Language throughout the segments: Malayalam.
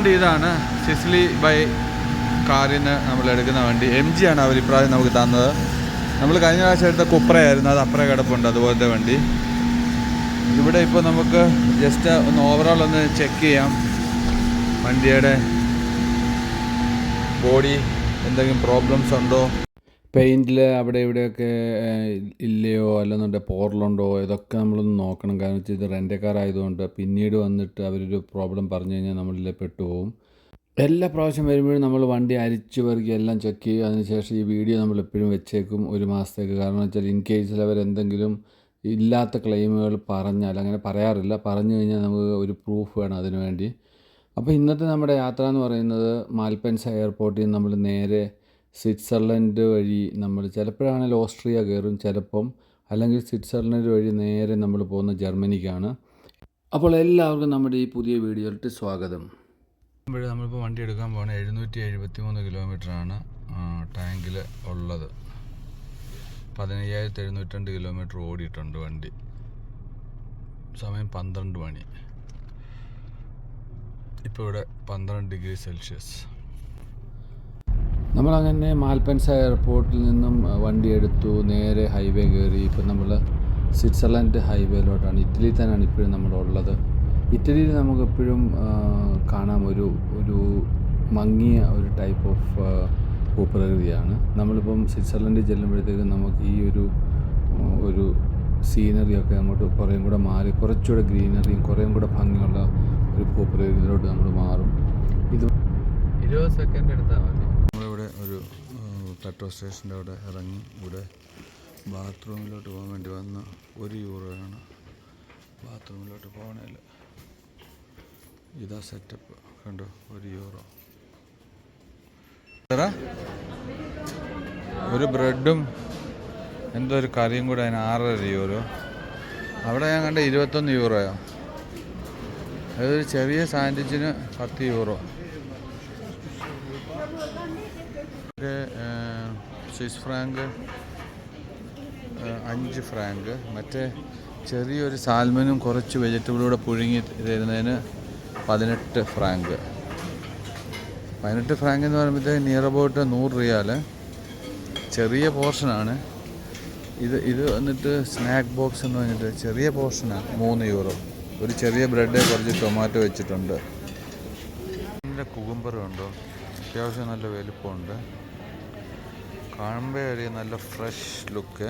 വണ്ടി ഇതാണ് സിസ്ലി ബൈ കാറിന് നമ്മൾ എടുക്കുന്ന വണ്ടി. എം ജി ആണ് അവർ ഇപ്രാവശ്യം നമുക്ക് തന്നത്. നമ്മൾ കഴിഞ്ഞ പ്രാവശ്യം എടുത്ത കുപ്രയായിരുന്നു. അത് അപ്പുറം കിടപ്പുണ്ട്. അതുപോലത്തെ വണ്ടി. ഇവിടെ ഇപ്പോൾ നമുക്ക് ജസ്റ്റ് ഒന്ന് ഓവറോൾ ഒന്ന് ചെക്ക് ചെയ്യാം. വണ്ടിയുടെ ബോഡി എന്തെങ്കിലും പ്രോബ്ലംസ് ഉണ്ടോ? പെയിന്റിൽ അവിടെ ഇവിടെയൊക്കെ ഇല്ലയോ? അല്ലെന്നുണ്ടെങ്കിൽ പോറലുണ്ടോ? ഇതൊക്കെ നമ്മളൊന്ന് നോക്കണം. കാരണം വെച്ചാൽ ഇത് കാർ ആയതുകൊണ്ട് പിന്നീട് വന്നിട്ട് അവരൊരു പ്രോബ്ലം പറഞ്ഞു കഴിഞ്ഞാൽ നമ്മളിൽ പെട്ടുപോകും എല്ലാ പ്രാവശ്യം വരുമ്പോഴും നമ്മൾ വണ്ടി അരിച്ചു പെറുക്കി എല്ലാം ചെക്ക് ചെയ്യും. അതിനുശേഷം ഈ വീഡിയോ നമ്മൾ എപ്പോഴും വെച്ചേക്കും ഒരു മാസത്തേക്ക്. കാരണം വെച്ചാൽ ഇൻ കേസിൽ അവരെന്തെങ്കിലും ഇല്ലാത്ത ക്ലെയിമുകൾ പറഞ്ഞാൽ അങ്ങനെ പറയാറില്ല. പറഞ്ഞു കഴിഞ്ഞാൽ നമുക്ക് ഒരു പ്രൂഫ് വേണം അതിനു വേണ്ടി. അപ്പോൾ ഇന്നത്തെ നമ്മുടെ യാത്ര എന്ന് പറയുന്നത് മാൽപ്പൻസ എയർപോർട്ടിൽ നിന്ന് നമ്മൾ നേരെ സ്വിറ്റ്സർലൻഡ് വഴി നമ്മൾ ചിലപ്പോഴാണെങ്കിൽ ഓസ്ട്രിയ കയറും ചിലപ്പം അല്ലെങ്കിൽ സ്വിറ്റ്സർലൻഡ് വഴി നേരെ നമ്മൾ പോകുന്ന ജർമ്മനിക്കാണ്. അപ്പോൾ എല്ലാവർക്കും നമ്മുടെ ഈ പുതിയ വീഡിയോയിലേക്ക് സ്വാഗതം. നമ്മളിപ്പോൾ വണ്ടി എടുക്കാൻ പോകുന്നത് എഴുന്നൂറ്റി എഴുപത്തി മൂന്ന് കിലോമീറ്ററാണ് ടാങ്കിൽ ഉള്ളത്. പതിനയ്യായിരത്തി എഴുന്നൂറ്റണ്ട് കിലോമീറ്റർ ഓടിയിട്ടുണ്ട് വണ്ടി. സമയം പന്ത്രണ്ട് മണി. ഇപ്പോൾ ഇവിടെ പന്ത്രണ്ട് ഡിഗ്രി സെൽഷ്യസ്. നമ്മളങ്ങനെ മാൽപ്പൻസ എയർപോർട്ടിൽ നിന്നും വണ്ടി എടുത്തു നേരെ ഹൈവേ കയറി. ഇപ്പം നമ്മൾ സ്വിറ്റ്സർലൻഡ് ഹൈവേയിലോട്ടാണ് ഇറ്റലിയിൽ തന്നെയാണ് ഇപ്പോഴും നമ്മളുള്ളത്. ഇറ്റലിയിൽ നമുക്കെപ്പോഴും കാണാം ഒരു ഒരു മങ്ങിയ ഒരു ടൈപ്പ് ഓഫ് ഭൂപ്രകൃതിയാണ്. നമ്മളിപ്പം സ്വിറ്റ്സർലൻഡിൽ ചെല്ലുമ്പോഴത്തേക്കും നമുക്ക് ഈ ഒരു ഒരു സീനറിയൊക്കെ അങ്ങോട്ട് കുറേയും കൂടെ മാറി കുറച്ചുകൂടെ ഗ്രീനറിയും കുറേയും കൂടെ ഭംഗിയുള്ള ഒരു ഭൂപ്രകൃതിയിലോട്ട് നമ്മൾ മാറും. ഇത് ഇരുപത് സെക്കൻഡ് എടുത്താൽ മതി. പെട്രോൾ സ്റ്റേഷന്റെ അവിടെ ഇറങ്ങി. ഇവിടെ ബാത്റൂമിലോട്ട് പോകാൻ വേണ്ടി വന്ന ഒരു യൂറോയാണ് ബാത്റൂമിലോട്ട് പോകണേൽ ഇതാ സെറ്റപ്പ് കണ്ടോ? ഒരു യൂറോ ഒരു ബ്രെഡും എന്തോ ഒരു കറിയും കൂടെ അതിന് ആറര യൂറോ അവിടെ ഞാൻ കണ്ട ഇരുപത്തൊന്ന് യൂറോയോ അതൊരു ചെറിയ സാൻഡ്വിച്ചിന് പത്ത് യൂറോ ഇത്, ഏഹ്, സ്വിസ് ഫ്രാങ്ക് അഞ്ച് ഫ്രാങ്ക്. മറ്റേ ചെറിയൊരു സാൽമനും കുറച്ച് വെജിറ്റബിളൂടെ പുഴുങ്ങി തരുന്നതിന് പതിനെട്ട് ഫ്രാങ്ക്. പതിനെട്ട് ഫ്രാങ്ക് എന്ന് പറയുമ്പോഴത്തേക്ക് നിയർ അബൌട്ട് നൂറ് റിയാൽ ചെറിയ പോർഷനാണ് ഇത് ഇത് വന്നിട്ട് സ്നാക്ക് ബോക്സ് എന്ന് പറഞ്ഞിട്ട് ചെറിയ പോർഷനാണ് മൂന്ന് യൂറോ ഒരു ചെറിയ ബ്രെഡ് കുറച്ച് ടൊമാറ്റോ വെച്ചിട്ടുണ്ട്. കുകുംബറും ഉണ്ടോ അത്യാവശ്യം നല്ല വലുപ്പമുണ്ട്. കാണുമ്പോൾ നല്ല ഫ്രഷ് ലുക്ക്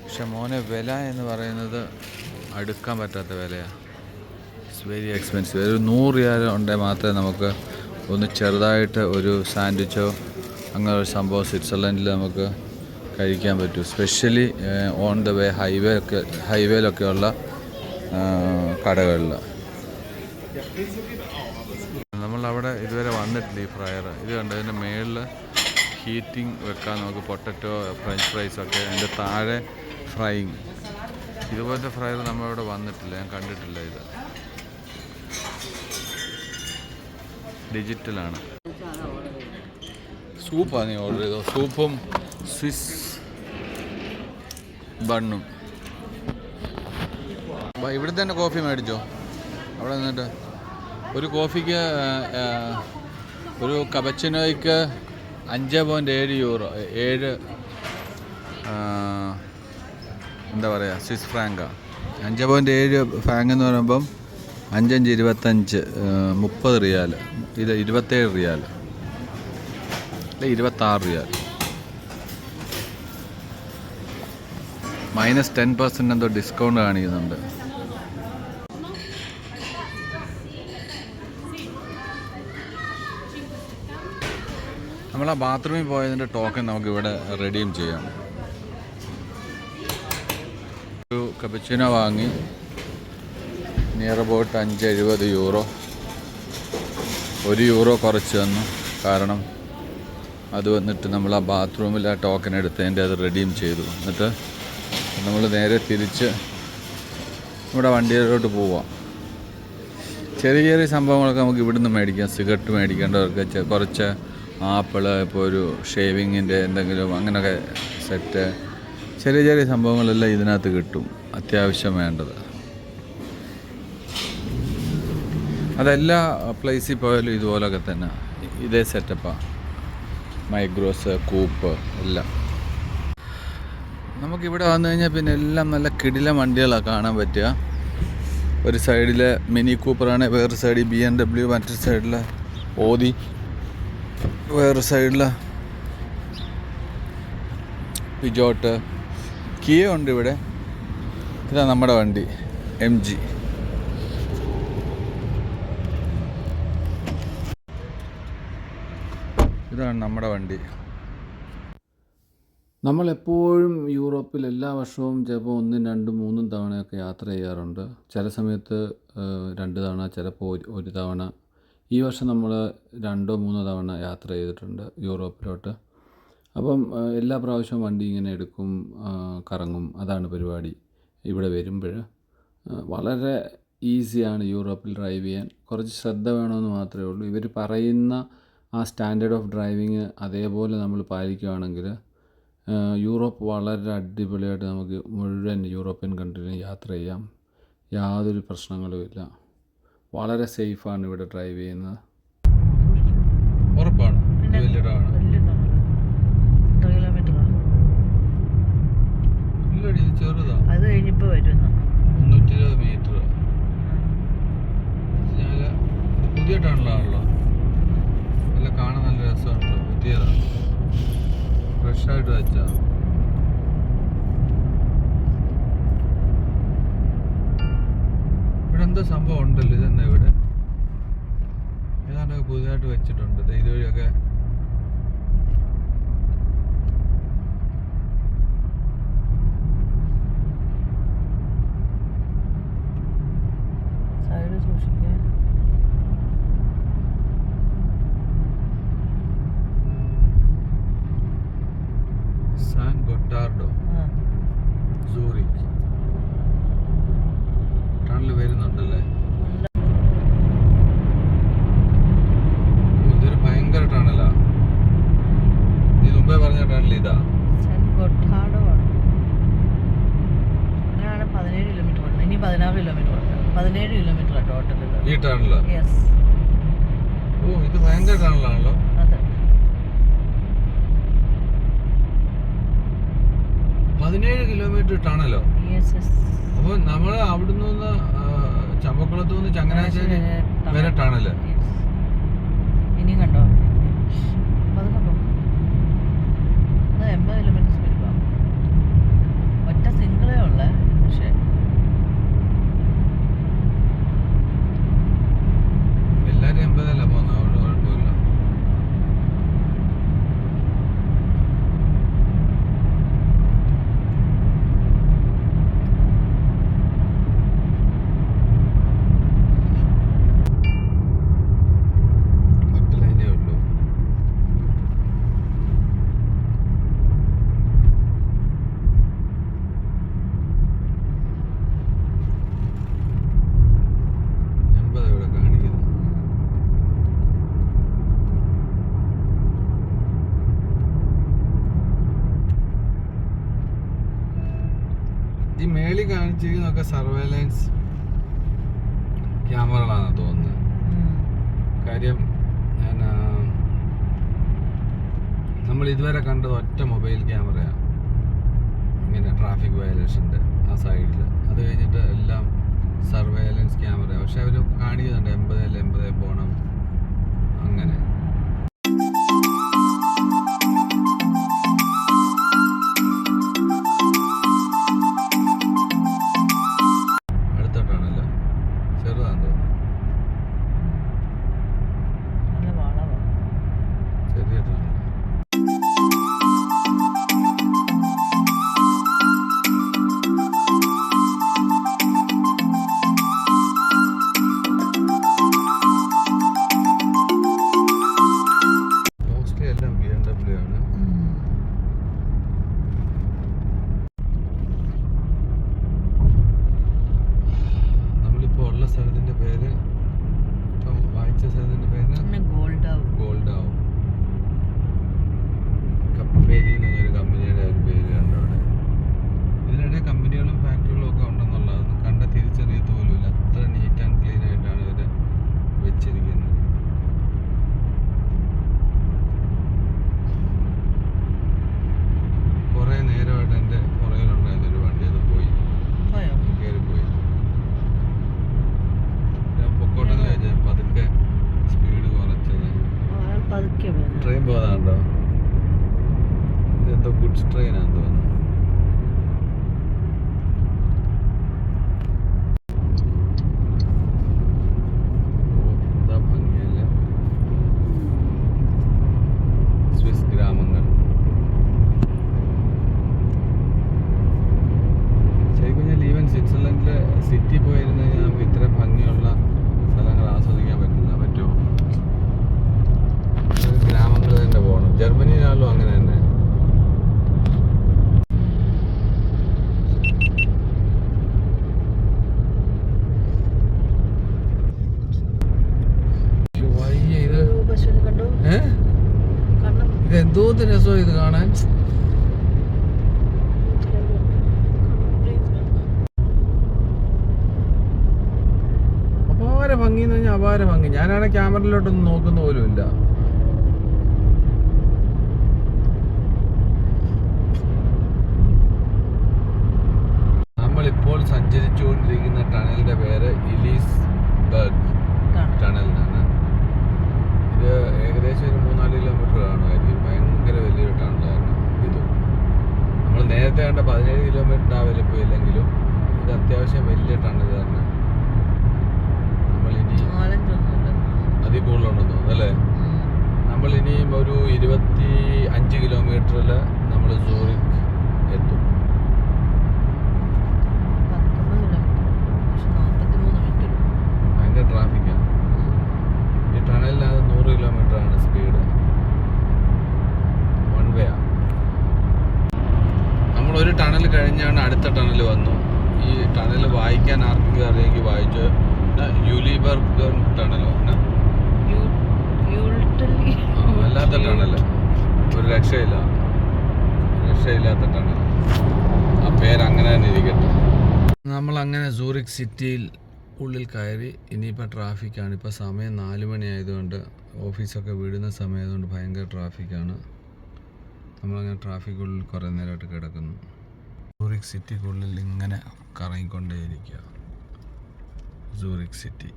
പക്ഷെ മോനെ വില എന്ന് പറയുന്നത് അടുക്കാൻ പറ്റാത്ത വിലയാണ് ഇറ്റ്സ് വെരി എക്സ്പെൻസീവ് ഒരു നൂറ് രൂപ ഉണ്ടെങ്കിൽ മാത്രമേ നമുക്ക് ഒന്ന് ചെറുതായിട്ട് ഒരു സാൻഡ്വിച്ചോ അങ്ങനെ ഒരു സംഭവം സ്വിറ്റ്സർലൻഡിൽ നമുക്ക് കഴിക്കാൻ പറ്റൂ. Specially on the way highway ഒക്കെ ഹൈവേയിലൊക്കെയുള്ള കടകളിൽ നമ്മളവിടെ ഇതുവരെ വന്നിട്ടില്ല ഈ ഫ്രയർ ഇത് കണ്ടതിന്റെ മേളിൽ ഹീറ്റിംഗ് വെക്കാൻ നമുക്ക് പൊട്ടറ്റോ ഫ്രഞ്ച് ഫ്രൈസൊക്കെ അതിന്റെ താഴെ ഫ്രൈയിങ്. ഇതുപോലത്തെ ഫ്രയർ നമ്മളിവിടെ വന്നിട്ടില്ല ഞാൻ കണ്ടിട്ടില്ല ഇത്. ഡിജിറ്റലാണ്. സൂപ്പാണ് നീ ഓർഡർ ചെയ്തോ സൂപ്പും സ്വിസ് ബണ്ണും. ഇവിടെ തന്നെ കോഫി മേടിച്ചോ? അവിടെ നിന്നിട്ട്. ഒരു കോഫിക്ക് ഒരു കപച്ചിനോയ്ക്ക് അഞ്ച് പോയിന്റ് ഏഴ് യൂറോ ഏഴ് എന്താ പറയുക സ്വിസ് ഫ്രാങ്ക. അഞ്ച് പോയിന്റ് ഏഴ് ഫ്രാങ്ക് എന്ന് പറയുമ്പം അഞ്ചഞ്ച് ഇരുപത്തഞ്ച് മുപ്പത് റിയാൽ ഇത് ഇരുപത്തേഴ് റിയാൽ അല്ല ഇരുപത്താറ് റിയാൽ മൈനസ് ടെൻ പെർസെന്റ് എന്തോ ഡിസ്കൗണ്ട് കാണിക്കുന്നുണ്ട്. നമ്മൾ ആ ബാത്റൂമിൽ പോയതിന്റെ ടോക്കൺ നമുക്ക് ഇവിടെ റെഡീം ചെയ്യാം. ഒരു കപ്പച്ചിനോ വാങ്ങി. നിയർ അബൌട്ട് അഞ്ച് എഴുപത് യൂറോ. ഒരു യൂറോ കുറച്ച് തന്നു. കാരണം അത് വന്നിട്ട് നമ്മൾ ആ ബാത്റൂമിൽ ആ ടോക്കൺ എടുത്തതിന്റെ അത് റെഡീം ചെയ്തു. എന്നിട്ട് നമ്മൾ നേരെ തിരിച്ച് നമ്മുടെ വണ്ടിയിലോട്ട് പോവാം. ചെറിയ ചെറിയ സംഭവങ്ങളൊക്കെ നമുക്ക് ഇവിടുന്ന് മേടിക്കാം. സിഗരറ്റ് മേടിക്കേണ്ടവർക്ക് കുറച്ച് ആപ്പിൾ ഇപ്പോൾ ഒരു ഷേവിങ്ങിന്റെ എന്തെങ്കിലും അങ്ങനെയൊക്കെ സെറ്റ്. ചെറിയ ചെറിയ സംഭവങ്ങളെല്ലാം ഇതിനകത്ത് കിട്ടും. അത്യാവശ്യം വേണ്ടത്. അതെല്ലാ പ്ലേസിൽ പോയാലും ഇതുപോലൊക്കെ തന്നെ. ഇതേ സെറ്റപ്പാണ് മൈഗ്രോസ് കൂപ്പ് എല്ലാം. നമുക്കിവിടെ വന്നു കഴിഞ്ഞാൽ പിന്നെ എല്ലാം നല്ല കിടില വണ്ടികളാണ് കാണാൻ പറ്റുക. ഒരു സൈഡിൽ മിനി കൂപ്പറാണ് വേറൊരു സൈഡിൽ ബി എം ഡബ്ല്യു മറ്റൊരു സൈഡിൽ ഓതി വേറൊരു സൈഡിൽ പിജോട്ട് കിയ ഉണ്ട് ഇവിടെ. ഇതാ നമ്മുടെ വണ്ടി. എം ജി ഇതാണ് നമ്മുടെ വണ്ടി. നമ്മളെപ്പോഴും യൂറോപ്പിൽ എല്ലാ വർഷവും ചിലപ്പോൾ ഒന്നും രണ്ടും മൂന്നും തവണയൊക്കെ യാത്ര ചെയ്യാറുണ്ട്. ചില സമയത്ത് രണ്ട് തവണ ചിലപ്പോൾ ഒരു തവണ ഈ വർഷം നമ്മൾ രണ്ടോ മൂന്നോ തവണ യാത്ര ചെയ്തിട്ടുണ്ട് യൂറോപ്പിലോട്ട്. അപ്പം എല്ലാ പ്രാവശ്യവും വണ്ടി ഇങ്ങനെ എടുക്കും കറങ്ങും അതാണ് പരിപാടി ഇവിടെ വരുമ്പോൾ വളരെ ഈസിയാണ് യൂറോപ്പിൽ ഡ്രൈവ് ചെയ്യാൻ. കുറച്ച് ശ്രദ്ധ വേണമെന്ന് മാത്രമേ ഉള്ളൂ. ഇവർ പറയുന്ന ആ സ്റ്റാൻഡേർഡ് ഓഫ് ഡ്രൈവിങ് അതേപോലെ നമ്മൾ പാലിക്കുകയാണെങ്കിൽ യൂറോപ്പ് വളരെ അടിപൊളിയായിട്ട് നമുക്ക് മുഴുവൻ യൂറോപ്യൻ കൺട്രിയിലും യാത്ര ചെയ്യാം. യാതൊരു പ്രശ്നങ്ങളുമില്ല വളരെ സേഫാണ് ഇവിടെ ഡ്രൈവ് ചെയ്യുന്നത്. ഉറപ്പാണ്. ചെറുതാ. അത് കഴിഞ്ഞിപ്പോ വരുന്നു. മുന്നൂറ്റി ഇരുപത് മീറ്റർ ഞാൻ പുതിയ ടണലാണല്ലോ. എല്ലാം കാണാൻ നല്ല രസമുണ്ട്. പുതിയതാണ്. ഫ്രഷായിട്ട് വെച്ചാ ഇവിടെ എന്തോ സംഭവം ഉണ്ടല്ലോ ഇതെന്നാ ഇവിടെ? ഏതാണ്ടൊക്കെ പുതുതായിട്ട് വെച്ചിട്ടുണ്ട്. ഇതുവഴിയൊക്കെ സൈഡ് സൂക്ഷിക്കാൻ സാൻ ഗൊട്ടാർഡോ ആ. സൂറിക് ടണൽ വരുന്നുണ്ടല്ലേ ഉണ്ട്. ഓ, ഇതൊരു ഭയങ്കര ടണലാ നീ മുമ്പേ പറഞ്ഞ ടണൽ ഇതാ സെൻ ഗൊട്ടാർഡോ ആണ് അങ്ങനെയാണ് പതിനേഴ് കിലോമീറ്റർ ഉണ്ട് ഇനി പതിനാറ് കിലോമീറ്റർ ഉണ്ട് പതിനേഴ് കിലോമീറ്റർ ടോട്ടൽ ഈ ടണൽ ഓ ഇത് ഭയങ്കര ടണലാണല്ലോ പതിനേഴ് കിലോമീറ്റർ ടണലോ അപ്പൊ നമ്മൾ അവിടുന്ന് നിന്ന് ചമ്പക്കുളത്ത് നിന്ന് ചങ്ങനാശ്ശേരി വരെ ടണൽ ഇനി കണ്ടോ? പതുക്കെ പോ. എൺപത് കിലോമീറ്റർ സ്പീഡ് പോകാം ഒറ്റ സിംഗിളേ ഉള്ളേ പക്ഷേ എല്ലാരും എൺപതല്ല പോകുന്നത് അതുകൊണ്ട് കുഴപ്പമില്ല ഒറ്റ ലൈനേ ഉള്ളൂ എൺപത് ഇവിടെ കാണിക്കുന്നത് ഈ കാണിച്ചിരിക്കുന്നതൊക്കെ സർവൈലൻസ് ക്യാമറകളാണെന്ന് തോന്നുന്നത്. കാര്യം എന്നാ, നമ്മൾ ഇതുവരെ കണ്ടത് ഒറ്റ മൊബൈൽ ക്യാമറയാണ് ഇങ്ങനെ ട്രാഫിക് വയലേഷന്റെ ആ സൈഡിൽ അത് കഴിഞ്ഞിട്ട് എല്ലാം സർവൈലൻസ് ക്യാമറ പക്ഷെ അവർ കാണിക്കുന്നുണ്ട് എൺപതിൽ എൺപതേ പോകണം എന്തോന്ന് രസമാണ് ഇത് കാണാൻ? അപാര ഭംഗി എന്ന് പറഞ്ഞാൽ അപാര ഭംഗി. ഞാനാണെ ക്യാമറയിലോട്ടൊന്നും നോക്കുന്ന പോലും ഇല്ല. നമ്മളിപ്പോൾ സഞ്ചരിച്ചുകൊണ്ടിരിക്കുന്ന ടണലിന്റെ പേര് ഇലീസ് ബർഗ് ടണൽ എന്നാണ് ഇത് ഏകദേശം ഒരു മൂന്നാൽ കിലോമീറ്റർ കാണുമായിരിക്കും ഭയങ്കര വലിയൊരു ടണലായിരുന്നു ഇതും നമ്മൾ നേരത്തെ കണ്ട പതിനേഴ് ഡെവലപ്പ് ഇല്ലെങ്കിലും ഇത് അത്യാവശ്യം വലിയ ടണൽ തന്നെ. നമ്മളിനി അതിൽ കൂടുതലുണ്ടെന്ന് തോന്നുന്നു അല്ലേ? നമ്മൾ ഇനിയും ഒരു ഇരുപത്തി അഞ്ച് കിലോമീറ്ററിൽ നമ്മൾ സൂറിക് എത്തും പത്തൊമ്പത് കിലോമീറ്റർ പക്ഷെ നാൽപ്പത്തിമൂന്ന് മിനിറ്റ് ഭയങ്കര ട്രാഫിക്കാണ് ഈ ടണലിനകത്ത് നൂറ് കിലോമീറ്റർ ആണ് സ്പീഡ് വൺ വേ ആണ് നമ്മൾ ഒരു ടണൽ കഴിഞ്ഞാണ് അടുത്ത ടണൽ വന്നു ടണൽ വായിക്കാൻ ആർക്കെങ്കിലും അറിയാമെങ്കിൽ വായിച്ച് ടണലോ എന്നാ? യൂൾട്ടലി. വല്ലാത്ത ടണൽ ഒരു രക്ഷയില്ല. രക്ഷയില്ലാത്ത ടണൽ ആ പേര് അങ്ങനെ തന്നെ ഇരിക്കട്ടെ. നമ്മൾ അങ്ങനെ സൂറിക് സിറ്റിയിൽ ഉള്ളിൽ കയറി ഇനിയിപ്പോൾ ട്രാഫിക്കാണ്. ഇപ്പോൾ സമയം നാല് മണിയായതുകൊണ്ട് ഓഫീസൊക്കെ വിടുന്ന സമയമായതുകൊണ്ട് ഭയങ്കര ട്രാഫിക്കാണ്. നമ്മളങ്ങനെ ട്രാഫിക്കുള്ളിൽ കുറേ നേരമായിട്ട് കിടക്കുന്നു. സൂറിക് സിറ്റിക്കുള്ളിൽ ഇങ്ങനെ കറങ്ങിക്കൊണ്ടേയിരിക്കുക. Zurich city.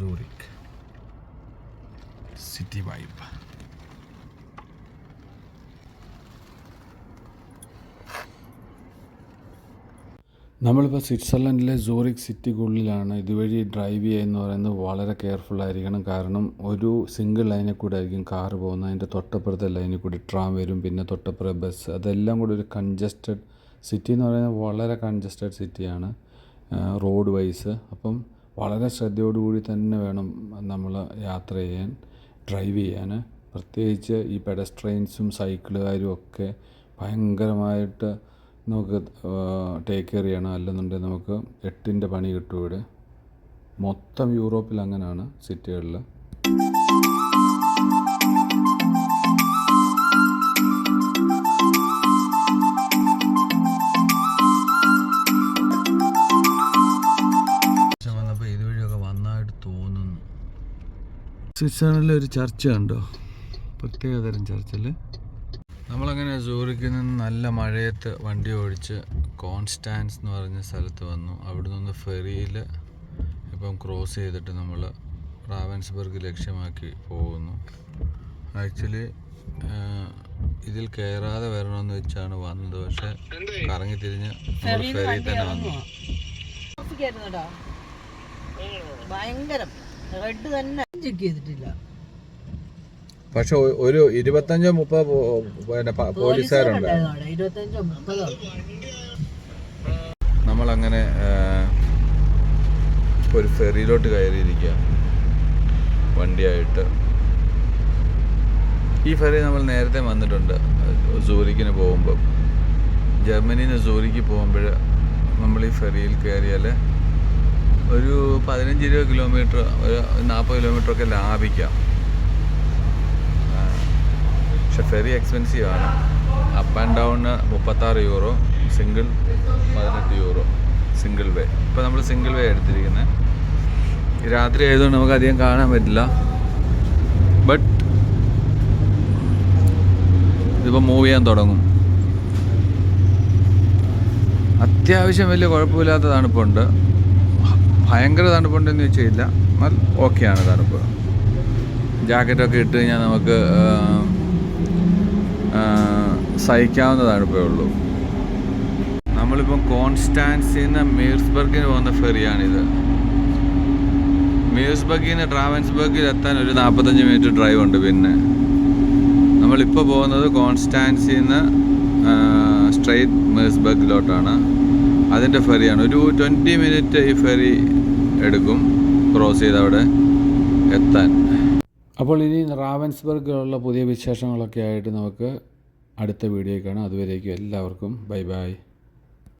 Zurich city vibe. നമ്മളിപ്പോൾ സ്വിറ്റ്സർലൻഡിലെ സൂറിക് സിറ്റിക്കുള്ളിലാണ് ഇതുവഴി ഡ്രൈവ് ചെയ്യുക പറയുന്നത് വളരെ കെയർഫുൾ ആയിരിക്കണം. കാരണം ഒരു സിംഗിൾ ലൈനിൽ കൂടെ ആയിരിക്കും കാറ് പോകുന്നത്. അതിന്റെ തൊട്ടപ്പുറത്തെ ലൈനിൽ കൂടി ട്രാം വരും പിന്നെ തൊട്ടപ്പുറം ബസ്. അതെല്ലാം കൂടി ഒരു കൺജസ്റ്റഡ് സിറ്റി എന്ന് പറയുന്നത് വളരെ കൺജസ്റ്റഡ് സിറ്റിയാണ് റോഡ് വൈസ് അപ്പം വളരെ ശ്രദ്ധയോടുകൂടി തന്നെ വേണം നമ്മൾ യാത്ര ചെയ്യാൻ ഡ്രൈവ് ചെയ്യാൻ. പ്രത്യേകിച്ച് ഈ പെഡസ്ട്രെയിൻസും സൈക്കിളുകാരും ഒക്കെ ഭയങ്കരമായിട്ട് നമുക്ക് ടേക്ക് കെയർ ചെയ്യണം. അല്ലെന്നുണ്ടെങ്കിൽ നമുക്ക് എട്ടിന്റെ പണി കിട്ടും ഇവിടെ. മൊത്തം യൂറോപ്പിൽ അങ്ങനെയാണ് സിറ്റികളിൽ. വന്നപ്പോൾ ഇതുവഴിയൊക്കെ വന്നായിട്ട് തോന്നുന്നു. സ്വിറ്റ്സർലൻഡിലെ ഒരു ചർച്ച ഉണ്ടോ പ്രത്യേകതരം ചർച്ചിൽ നമ്മളങ്ങനെ സൂറിക്കിൽ നിന്ന് നല്ല മഴയത്ത് വണ്ടി ഓടിച്ച് കോൺസ്റ്റാൻസ് എന്ന് പറഞ്ഞ സ്ഥലത്ത് വന്നു. അവിടെ നിന്ന് ഫെറിയിൽ ഇപ്പം ക്രോസ് ചെയ്തിട്ട് നമ്മൾ റാവൻസ്ബർഗ് ലക്ഷ്യമാക്കി പോകുന്നു. ആക്ച്വലി ഇതിൽ കയറാതെ വരണമെന്ന് വെച്ചാണ് വന്നത്. പക്ഷെ കറങ്ങി തിരിഞ്ഞ് ഫെറി തന്നെ വന്നു. ഭയങ്കരം. റെഡ് തന്നെ. ചെക്ക് ചെയ്തിട്ടില്ല. പക്ഷെ ഒരു ഇരുപത്തഞ്ചോ മുപ്പതോ പിന്നെ പോലീസുകാരുണ്ട്. നമ്മൾ അങ്ങനെ ഇരുപത്തഞ്ചോ നമ്മളങ്ങനെ ഒരു ഫെറിയിലോട്ട് കയറിയിരിക്കുക. വണ്ടിയായിട്ട്. ഈ ഫെറി നമ്മൾ നേരത്തെ വന്നിട്ടുണ്ട് സൂരിക്കിന് പോകുമ്പോൾ ജർമ്മനിയിൽ നിന്ന് സൂറിക്ക് പോകുമ്പോൾ നമ്മൾ ഈ ഫെറിയിൽ കയറിയാൽ ഒരു പതിനഞ്ച് ഇരുപത് കിലോമീറ്റർ ഒരു നാൽപ്പത് കിലോമീറ്റർ ഒക്കെ ലാഭിക്കാം. പക്ഷെ ഫെറി എക്സ്പെൻസീവ് ആണ്. അപ്പ് ആൻഡ് ഡൗണ് മുപ്പത്താറ് യൂറോ സിംഗിൾ പതിനെട്ട് യൂറോ സിംഗിൾ വേ ഇപ്പോൾ നമ്മൾ സിംഗിൾ വേ എടുത്തിരിക്കുന്നത് രാത്രി ആയതുകൊണ്ട് നമുക്ക് അധികം കാണാൻ പറ്റില്ല. ബട്ട് ഇതിപ്പോൾ മൂവ് ചെയ്യാൻ തുടങ്ങും. അത്യാവശ്യം വലിയ കുഴപ്പമില്ലാത്ത തണുപ്പുണ്ട് ഭയങ്കര തണുപ്പുണ്ടെന്ന് ചോദിച്ചില്ല എന്നാൽ ഓക്കെയാണ് തണുപ്പ്. ജാക്കറ്റൊക്കെ ഇട്ട് കഴിഞ്ഞാൽ നമുക്ക് സഹിക്കാവുന്ന ഇപ്പോൾ ഉള്ളൂ നമ്മളിപ്പം കോൺസ്റ്റാൻസിൽ നിന്ന് മീർസ്ബർഗിന് പോകുന്ന ഫെറിയാണിത്. മീർസ്ബർഗിൽ നിന്ന് ട്രാവൻസ്ബർഗിൽ എത്താൻ ഒരു നാൽപ്പത്തഞ്ച് മിനിറ്റ് ഡ്രൈവ് ഉണ്ട് പിന്നെ. നമ്മളിപ്പോൾ പോകുന്നത് കോൺസ്റ്റാൻസിൽ നിന്ന് സ്ട്രെയിറ്റ് മീർസ്ബർഗിലോട്ടാണ് അതിന്റെ ഫെറിയാണ്. ഒരു ട്വന്റി മിനിറ്റ് ഈ ഫെറി എടുക്കും ക്രോസ് ചെയ്ത് അവിടെ എത്താൻ. അപ്പോൾ ഇനി റാവൻസ്ബർഗിലുള്ള പുതിയ വിശേഷങ്ങളൊക്കെ ആയിട്ട് നമുക്ക് അടുത്ത വീഡിയോ കാണാം അതുവരേക്കും എല്ലാവർക്കും ബൈ ബൈ.